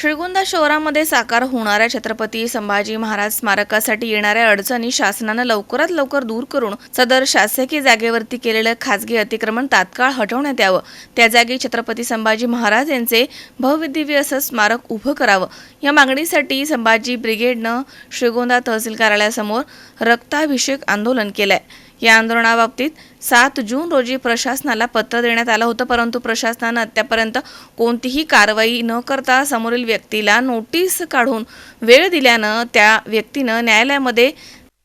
श्रीगोंदा शहरामध्ये साकार होणाऱ्या छत्रपती संभाजी महाराज स्मारकासाठी येणाऱ्या अडचणी शासनानं लवकरात लवकर दूर करून सदर शासकीय जागेवरती केलेलं खासगी अतिक्रमण तात्काळ हटवण्यात यावं. त्या जागी छत्रपती संभाजी महाराज यांचे भव्य असं स्मारक उभं करावं. या मागणीसाठी संभाजी ब्रिगेडनं श्रीगोंदा तहसील कार्यालयासमोर रक्ताभिषेक आंदोलन केलंय. या आंदोलनाबाबतीत सात जून रोजी प्रशासनाला पत्र देण्यात आलं होतं परंतु प्रशासनानं अद्यापर्यंत कोणतीही कारवाई न करता समोरील व्यक्तीला नोटीस काढून वेळ दिल्यानं त्या व्यक्तीनं न्यायालयामध्ये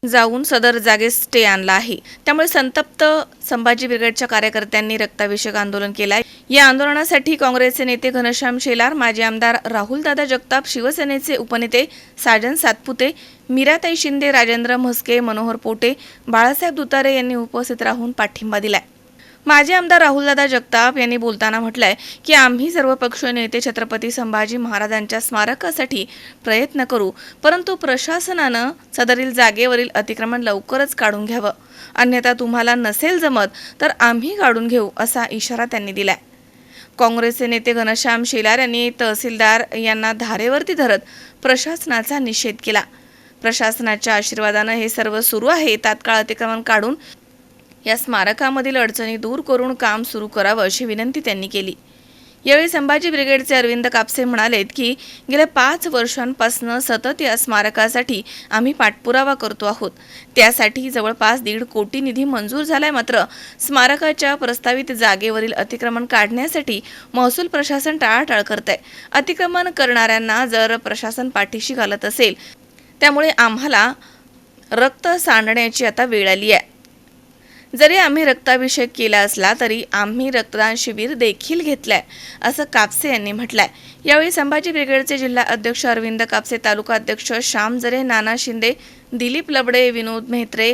जाऊन सदर जागेस स्टे आणला आहे. त्यामुळे संतप्त संभाजी ब्रिगेडच्या कार्यकर्त्यांनी रक्ताभिषेक आंदोलन केलाय. या आंदोलनासाठी काँग्रेसचे नेते घनश्याम शेलार माजी आमदार राहुलदादा जगताप शिवसेनेचे उपनेते साजन सातपुते मीराताई शिंदे राजेंद्र म्हस्के मनोहर पोटे बाळासाहेब दुतारे यांनी उपस्थित राहून पाठिंबा दिलाय. माजी आमदार राहुलदादा जगताप यांनी बोलताना म्हटलंय की आम्ही सर्व पक्षीय नेते छत्रपती संभाजी महाराजांच्या स्मारकासाठी प्रयत्न करू परंतु प्रशासनानं सदरील जागेवरील अतिक्रमण लवकरच काढून घ्यावं. अन्यथा तुम्हाला नसेल जमत तर आम्ही काढून घेऊ असा इशारा त्यांनी दिलाय. काँग्रेसचे नेते घनश्याम शेलार यांनी तहसीलदार यांना धारेवरती धरत प्रशासनाचा निषेध केला. प्रशासनाच्या आशीर्वादानं हे सर्व सुरू आहे. तात्काळ अतिक्रमण काढून या स्मारकामधील अडचणी दूर करून काम सुरू करावं अशी विनंती त्यांनी केली. यावेळी संभाजी ब्रिगेडचे अरविंद कापसे म्हणालेत की गेल्या पाच वर्षांपासून सतत या स्मारकासाठी आम्ही पाठपुरावा करतो आहोत. त्यासाठी जवळपास दीड कोटी निधी मंजूर झालाय मात्र स्मारकाच्या प्रस्तावित जागेवरील अतिक्रमण काढण्यासाठी महसूल प्रशासन टाळाटाळ करत आहे अतिक्रमण करणाऱ्यांना जर प्रशासन पाठीशी घालत असेल त्यामुळे आम्हाला रक्त सांडण्याची आता वेळ आली आहे. जरी आम्ही रक्ताभिषेक केला असला तरी आम्ही रक्तदान शिबिर देखील घेतलंय असं कापसे यांनी म्हटलंय. यावेळी संभाजी ब्रिगेडचे जिल्हा अध्यक्ष अरविंद कापसे तालुका अध्यक्ष श्याम जरे नाना शिंदे दिलीप लबडे विनोद मेहत्रे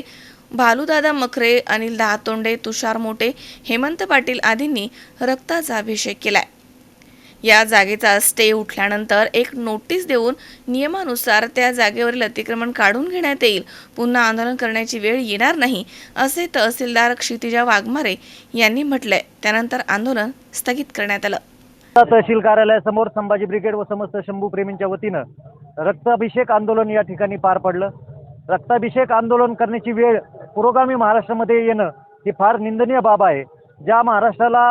भालूदादा मखरे अनिल दहातोंडे तुषार मोटे हेमंत पाटील आदींनी रक्ताचा अभिषेक केलाय. या जागेचा स्टे उठल्यानंतर एक नोटीस देऊन नियमानुसार त्या जागेवरील अतिक्रमण काढून घेण्यात येईल. पुन्हा आंदोलन करण्याची वेळ येणार नाही असे तहसीलदार क्षितिजा वाघमारे यांनी म्हटलंय. त्यानंतर आंदोलन स्थगित करण्यात आलं. तहसील कार्यालयासमोर संभाजी ब्रिगेड व समस्त शंभू प्रेमींच्या वतीनं रक्ताभिषेक आंदोलन या ठिकाणी पार पडलं. रक्ताभिषेक आंदोलन करण्याची वेळ पुरोगामी महाराष्ट्रामध्ये येणं ही फार निंदनीय बाब आहे. ज्या महाराष्ट्राला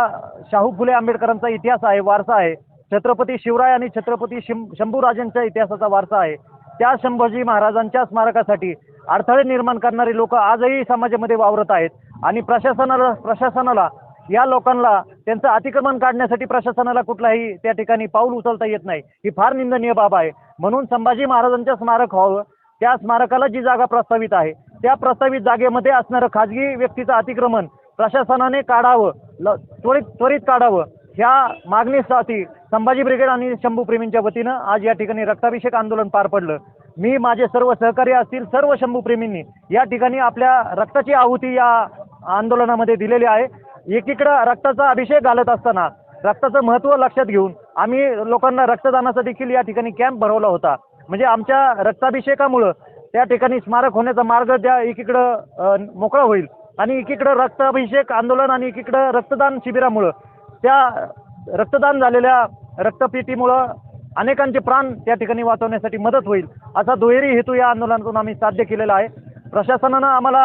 शाहू फुले आंबेडकरांचा इतिहास आहे वारसा आहे छत्रपती शिवराय आणि छत्रपती शिं शंभूराजांच्या इतिहासाचा वारसा आहे त्या संभाजी महाराजांच्या स्मारकासाठी अडथळे निर्माण करणारी लोक आजही समाजामध्ये वावरत आहेत आणि प्रशासनाला प्रशासनाला या लोकांना त्यांचं अतिक्रमण काढण्यासाठी प्रशासनाला कुठलाही त्या ठिकाणी पाऊल उचलता येत नाही. ही फार निंदनीय बाब आहे. म्हणून संभाजी महाराजांचं स्मारक व्हावं. त्या स्मारकाला जी जागा प्रस्तावित आहे त्या प्रस्तावित जागेमध्ये असणारं खाजगी व्यक्तीचं अतिक्रमण प्रशासनाने काढावं ल त्वरित त्वरित काढावं. ह्या मागणीसाठी संभाजी ब्रिगेड आणि शंभू प्रेमींच्या वतीनं आज या ठिकाणी रक्ताभिषेक आंदोलन पार पडलं. मी माझे सर्व सहकारी असतील सर्व शंभू प्रेमींनी या ठिकाणी आपल्या रक्ताची आहुती या आंदोलनामध्ये दिलेली आहे. एकीकडं रक्ताचा अभिषेक घालत असताना रक्ताचं महत्त्व लक्षात घेऊन आम्ही लोकांना रक्तदानाचा देखील या ठिकाणी कॅम्प भरवला होता. म्हणजे आमच्या रक्ताभिषेकामुळं त्या ठिकाणी स्मारक होण्याचा मार्ग त्या एकीकडं मोकळा होईल. आणि एकीकडं रक्ताभिषेक आंदोलन आणि एकीकडं रक्तदान शिबिरामुळं. त्या रक्तदान झालेल्या रक्तपेटीमुळं अनेकांचे प्राण त्या ठिकाणी वाचवण्यासाठी मदत होईल असा दुहेरी हेतू या आंदोलनातून आम्ही साध्य केलेला आहे. प्रशासनानं आम्हाला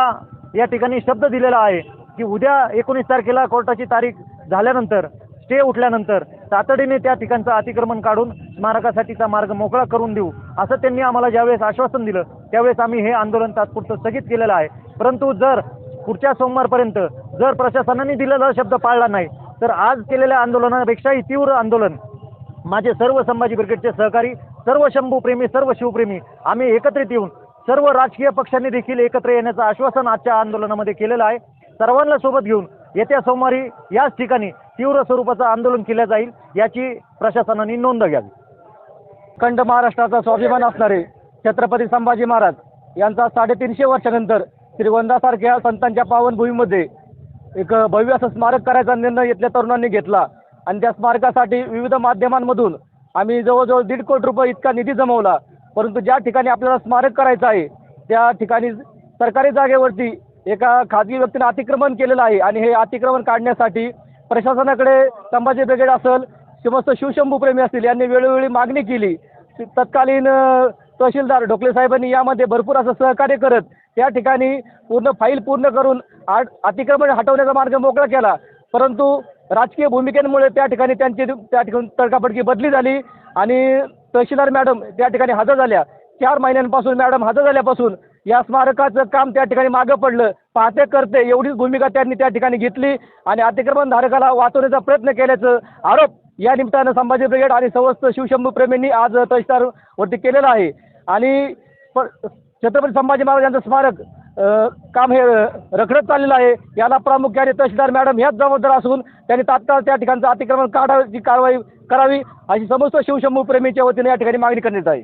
या ठिकाणी शब्द दिलेला आहे की उद्या एकोणीस तारखेला कोर्टाची तारीख झाल्यानंतर स्टे उठल्यानंतर तातडीने त्या ठिकाणचं अतिक्रमण काढून स्मारकासाठीचा मार्ग मोकळा करून देऊ असं त्यांनी आम्हाला ज्यावेळेस आश्वासन दिलं त्यावेळेस आम्ही हे आंदोलन तात्पुरतं स्थगित केलेलं आहे. परंतु जर पुढच्या सोमवारपर्यंत जर प्रशासनाने दिलेला शब्द पाळला नाही तर आज केलेल्या आंदोलनापेक्षाही तीव्र आंदोलन. माझे सर्व संभाजी ब्रिगेडचे सहकारी सर्व शंभूप्रेमी सर्व शिवप्रेमी आम्ही एकत्रित येऊन सर्व राजकीय पक्षांनी देखील एकत्र येण्याचं आश्वासन आजच्या आंदोलनामध्ये केलेलं आहे. सर्वांना सोबत घेऊन येत्या सोमवारी याच ठिकाणी तीव्र स्वरूपाचं आंदोलन केलं जाईल याची प्रशासनाने नोंद घ्यावी. खंड महाराष्ट्राचा स्वाभिमान असणारे छत्रपती संभाजी महाराज यांचा साडेतीनशे वर्षानंतर श्रीगोंदासारख्या संतांच्या पावनभूमीमध्ये एक भव्य असं स्मारक करायचा निर्णय इथल्या तरुणांनी घेतला. आणि त्या स्मारकासाठी विविध माध्यमांमधून आम्ही जवळजवळ दीड कोटी रुपये इतका निधी जमवला. परंतु ज्या ठिकाणी आपल्याला स्मारक करायचं आहे त्या ठिकाणी सरकारी जागेवरती एका खाजगी व्यक्तीने अतिक्रमण केलेलं आहे. आणि हे अतिक्रमण काढण्यासाठी प्रशासनाकडे संभाजी ब्रिगेड असेल समस्त शिवशंभूप्रेमी असतील यांनी वेळोवेळी मागणी केली. तत्कालीन तहसीलदार ढोकले साहेबांनी यामध्ये भरपूर असं सहकार्य करत त्या ठिकाणी पूर्ण फाईल पूर्ण करून आट अतिक्रमण हटवण्याचा मार्ग मोकळा केला. परंतु राजकीय भूमिकेमुळे त्या ठिकाणी त्यांची त्या ठिकाणी तडकाफडकी बदली झाली आणि तहसीलदार मॅडम त्या ठिकाणी हजर झाल्या. चार महिन्यांपासून मॅडम हजर झाल्यापासून या स्मारकाचं काम त्या ठिकाणी मागं पडलं. पाहते करते. एवढीच भूमिका त्यांनी त्या ठिकाणी घेतली आणि अतिक्रमण धारकाला वाचवण्याचा प्रयत्न केल्याचं आरोप या निमित्तानं संभाजी ब्रिगेड आणि समस्त शिवशंभू प्रेमींनी आज तहसीलदारवरती केलेला आहे. आणि प- छत्रपती संभाजी महाराज यांचं स्मारक काम हे रखडत चाललेलं आहे. याला प्रामुख्याने तहसीलदार मॅडम ह्याच जबाबदार असून त्यांनी तात्काळ त्या ठिकाणचं अतिक्रमण काढायची कारवाई करावी अशी समस्त शिवशंभू प्रेमीच्या वतीने या ठिकाणी मागणी करण्यात आहे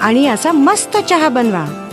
आणि असा मस्त चहा बनवा.